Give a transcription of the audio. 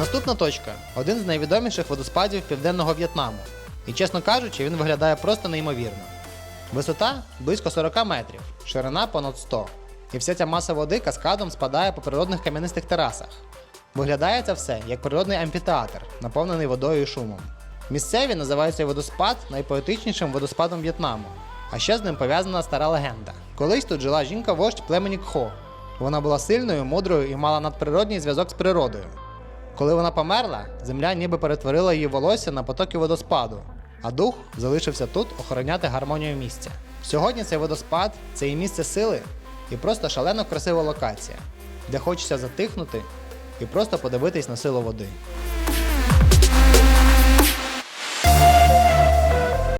Наступна точка один з найвідоміших водоспадів південного В'єтнаму. І чесно кажучи, він виглядає просто неймовірно. Висота близько 40 метрів, ширина понад 100. І вся ця маса води каскадом спадає по природних кам'янистих терасах. Виглядає це все як природний амфітеатр, наповнений водою і шумом. Місцеві називають цей водоспад найпоетичнішим водоспадом В'єтнаму, а ще з ним пов'язана стара легенда. Колись тут жила жінка-вождь племені Кхо. Вона була сильною, мудрою і мала надприродній зв'язок з природою. Коли вона померла, земля ніби перетворила її волосся на потоки водоспаду, а дух залишився тут охороняти гармонію місця. Сьогодні цей водоспад це і місце сили, і просто шалено красива локація, де хочеться затихнути і просто подивитись на силу води.